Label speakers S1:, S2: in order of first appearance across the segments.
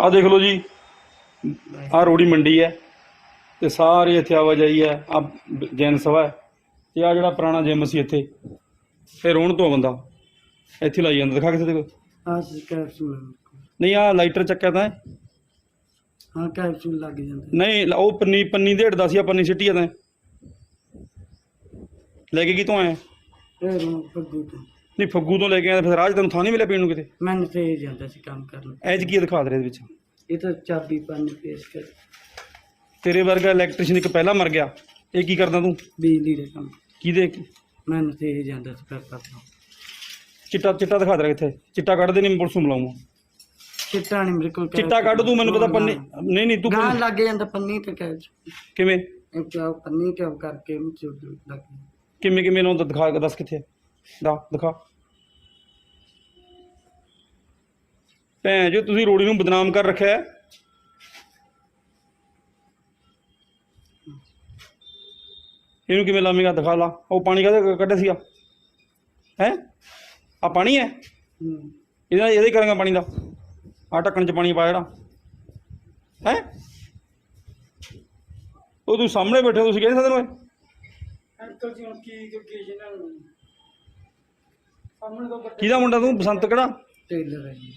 S1: ਆ ਦੇਖ ਲਓ ਜੀ। ਆ ਰੋੜੀ ਮੰਡੀ ਹੈ ਤੇ ਸਾਰੀ ਇੱਥੇ ਆਵਾਜਾਈ ਹੈ। ਆ ਜੈਨ ਸਭਾ ਹੈ ਤੇ ਆ ਜਿਹੜਾ ਪੁਰਾਣਾ ਜਿਮ ਸੀ ਇੱਥੇ ਇਹ ਰੋਣ ਤੋਂ ਬੰਦਾ ਇੱਥੇ ਲਾਈ ਜਾਂਦਾ। ਦਿਖਾ ਕਿਸੇ ਦੇ
S2: ਹਾਂ ਕੈਪਸੂਲ
S1: ਨਹੀਂ ਆ ਲਾਈਟਰ ਚੱਕਿਆ ਤਾਂ ਹੈ।
S2: ਕੈਪਸੂਲ ਲੱਗ ਜਾਂਦਾ।
S1: ਨਹੀਂ ਉਹ ਪੰਨੀ ਪੰਨੀ ਢੇੜਦਾ ਸੀ ਆ ਪੰਨੀ ਸਿੱਟੀ ਆ ਤਾਂ। ਲੈ ਕੇ ਕਿਤੋਂ ਆਇਆ
S2: ਇਹ ਰੋ ਪੱਗੂ ਤੋਂ
S1: ਨਹੀਂ ਫੱਗੂ ਤੋਂ ਲੈ ਕੇ ਆਇਆ ਫਿਰ ਰਾਜ ਤੈਨੂੰ ਥਾਂ ਨਹੀਂ ਮਿਲਿਆ ਪੀਣ ਨੂੰ ਕਿਤੇ?
S2: ਮੈਂ ਤੇ ਜਾਂਦਾ ਸੀ ਕੰਮ ਕਰਨ
S1: ਐਜ ਕੀ ਆ ਦਿਖਾ ਦੇ ਇਹਦੇ ਵਿੱਚ?
S2: ਇਹ ਤਾਂ ਚਾਬੀ ਪਾਣੀ ਪੇਸ਼ ਕਰ।
S1: ਤੇਰੇ ਵਰਗਾ ਇਲੈਕਟ੍ਰੀਸ਼ੀਅਨ ਇੱਕ ਪਹਿਲਾਂ ਮਰ ਗਿਆ। ਇਹ ਕੀ ਕਰਦਾ ਤੂੰ?
S2: ਬਿਜਲੀ ਦੇ ਕੰਮ।
S1: ਕਿਹਦੇ?
S2: ਮੈਂ ਤੇ ਜਾਂਦਾ ਸੀ ਪੈਪਰ ਤੋਂ।
S1: ਚਿੱਟਾ ਚਿੱਟਾ ਦਿਖਾ ਦੇ ਕਿੱਥੇ ਚਿੱਟਾ ਕੱਢਦੇ ਨਹੀਂ ਪੁਲਿਸ ਨੂੰ ਬੁਲਾਉਂਗਾ
S2: ਚਿੱਟਾ ਨਹੀਂ ਮੇਰੇ ਕੋਲ
S1: ਚਿੱਟਾ ਕੱਢ ਤੂੰ ਮੈਨੂੰ ਪਤਾ ਪੰਨੀ ਨਹੀਂ ਨਹੀਂ ਤੂੰ
S2: ਗਾਂ ਲੱਗ ਜਾਂਦਾ ਪੰਨੀ ਤੇ ਕੈਪਸੂਲ
S1: ਕਿਵੇਂ?
S2: ਚਾਹ ਪੰਨੀ ਕਿਉਂ ਕਰਕੇ ਨੂੰ ਚੁੱਪ ਲੱਗ
S1: ਕਿਵੇਂ ਕਿਵੇਂ ਨੂੰ ਦਿਖਾ ਦੱਸ ਕਿੱਥੇ? ਦਾ ਦਿਖਾ। ਭੈਣ ਜੋ ਤੁਸੀਂ ਰੋੜੀ ਨੂੰ ਬਦਨਾਮ ਕਰ ਰੱਖਿਆ ਹੈ। ਇਹਨੂੰ ਕਿਵੇਂ ਲਾਵੇਂਗਾ ਦਿਖਾ ਲਾ? ਉਹ ਪਾਣੀ ਕਾਹਦੇ ਕੱਢਿਆ ਸੀਗਾ। ਹੈ? ਆ ਪਾਣੀ ਹੈ? ਇਹਦਾ ਇਹਦੇ ਕਰਾਂਗਾ ਪਾਣੀ ਦਾ। ਆ ਢੱਕਣ ਚ ਪਾਣੀ ਪਾ ਜਿਹੜਾ। ਹੈ? ਉਹ ਤੂੰ ਸਾਹਮਣੇ ਬੈਠੇ ਤੁਸੀਂ ਕਹਿੰਦੇ ਸਕਦੇ ਨੂੰ
S2: ਅੰਕਲ ਜੀ ਹੁਣ ਕੀ ਕੀ ਸਾਹਮਣੇ ਤੋਂ
S1: ਕਿਹਦਾ ਮੁੰਡਾ ਤੂੰ? ਬਸੰਤ ਕਿਹੜਾ?
S2: ਟੇਲਰ ਹੈ ਜੀ।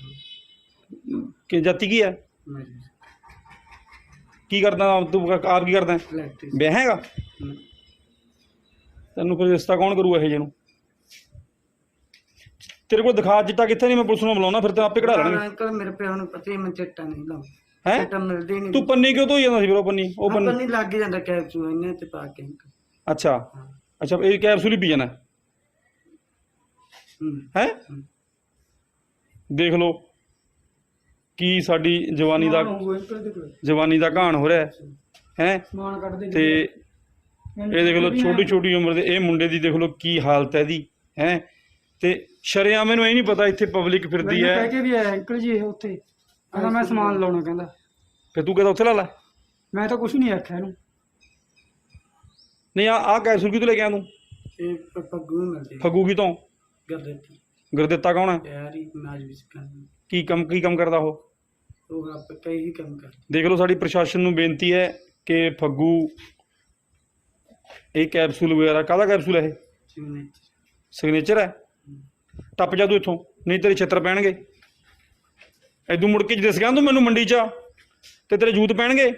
S1: ਕਿ ਜਾਤੀ ਕੀ ਹੈ?
S2: ਮੈਂ
S1: ਕੀ ਕਰਦਾ ਤੂੰ ਆਪ ਕੀ ਕਰਦਾ ਵਿਆਹ ਹੈਗਾ? ਤੈਨੂੰ ਫਿਰ ਰਿਸ਼ਤਾ ਕੌਣ ਕਰੂ ਇਹ ਜੇ ਨੂੰ? ਤੇਰੇ ਕੋਲ ਦਿਖਾ ਚਿੱਟਾ ਕਿੱਥੇ ਨਹੀਂ ਮੈਂ ਪੁਲਿਸ ਨੂੰ ਬੁਲਾਉਣਾ ਫਿਰ ਤੇ ਆਪੇ ਕਢਾ ਲੈਣਗੇ
S2: ਅੰਕਲ ਮੇਰੇ ਪਿਓ ਨੂੰ ਪਤਾ ਹੀ ਮੈਂ ਚਿੱਟਾ ਨਹੀਂ ਲਾਉਂਦਾ।
S1: ਹੈ?
S2: ਚਿੱਟਾ ਮਿਲਦੀ ਨਹੀਂ।
S1: ਤੂੰ ਪੰਨੀ ਕਿਉਂ ਧੋਈ ਜਾਂਦਾ ਸੀ ਫਿਰ ਉਹ ਪੰਨੀ? ਉਹ ਪੰਨੀ।
S2: ਲੱਗ ਜਾਂਦਾ ਕੈਪਸੂਲ ਇਹਨੇ ਤੇ ਪਾ ਕੇ। ਅੰਕਲ
S1: ਅੱਛਾ ਅੱਛਾ ਇਹ ਕੈਪਸੂਲ ਹੀ ਪੀ ਜਾਣਾ।
S2: ਹੂੰ।
S1: ਦੇਖ ਲਓ। ਕੀ ਸਾਡੀ ਜਵਾਨੀ ਦਾ ਜਵਾਨੀ ਦਾ ਘਾਣ ਹੋ ਰਿਹਾ ਹੈ? ਤੇ ਇਹ ਦੇਖ ਲਓ ਛੋਟੀ ਛੋਟੀ ਉਮਰ ਦੇ ਇਹ ਮੁੰਡੇ ਦੀ ਦੇਖ ਲਓ ਕੀ ਹਾਲਤ ਹੈ ਇਹਦੀ ਹੈ? ਤੇ ਸ਼ਰਿਆ ਮੈਨੂੰ ਇਹ ਨਹੀਂ ਪਤਾ ਇੱਥੇ ਪਬਲਿਕ ਫਿਰਦੀ
S2: ਕਹਿ
S1: ਹੈ।
S2: ਕੇ ਵੀ ਆਇਆ ਅੰਕਲ ਜੀ ਇਹ ਉੱਥੇ। ਕਹਿੰਦਾ ਮੈਂ ਸਮਾਨ ਲਾਉਣਾ ਕਹਿੰਦਾ।
S1: ਫਿਰ ਤੂੰ ਕਹਿੰਦਾ ਉੱਥੇ ਲਾ ਲੈ।
S2: ਮੈਂ ਤਾਂ ਕੁਝ ਨਹੀਂ ਆਖਿਆ ਇਹਨੂੰ।
S1: ਨਹੀਂ ਆ ਆ ਕੈਪਸੂਲ ਕਿਤੋਂ ਲੈ ਕੇ ਆਇਆ ਤੂੰ।
S2: ਇਹ ਪੱਗੂ ਮਿਲਦੀ
S1: ਫੱਗੂ ਕੀ ਤੋਂ
S2: ਗੱਦੇ ਤੇ
S1: ਗੁਰਦਿੱਤਾ। ਕੌਣ ਹੈ?
S2: ਯਾਰ ਨਾਜ ਵੀ ਕਰਨ।
S1: ਕੀ ਕੰਮ ਕੀ ਕੰਮ ਕਰਦਾ ਉਹ?
S2: ਉਹ ਆਪ ਕਈ ਹੀ ਕੰਮ ਕਰ
S1: ਦੇਖ ਲਓ ਸਾਡੀ ਪ੍ਰਸ਼ਾਸਨ ਨੂੰ ਬੇਨਤੀ ਹੈ ਕਿ ਫੱਗੂ ਇਹ ਕੈਪਸੂਲ ਵਗੈਰਾ ਕਾਹਦਾ ਕੈਪਸੂਲ ਹੈ ਇਹ? ਸਿਗਨੇਚਰ ਹੈ? ਟੱਪ ਜਾ ਤੂੰ ਇੱਥੋਂ ਨਹੀਂ ਤੇਰੇ ਛਿੱਤਰ ਪੈਣਗੇ। ਐਦੂ ਮੁੜ ਕੇ ਜੇ ਦਿਸ ਗਿਆ ਤੂੰ ਮੈਨੂੰ ਮੰਡੀ 'ਚ ਤੇ ਤੇਰੇ ਜੂਤ ਪੈਣਗੇ?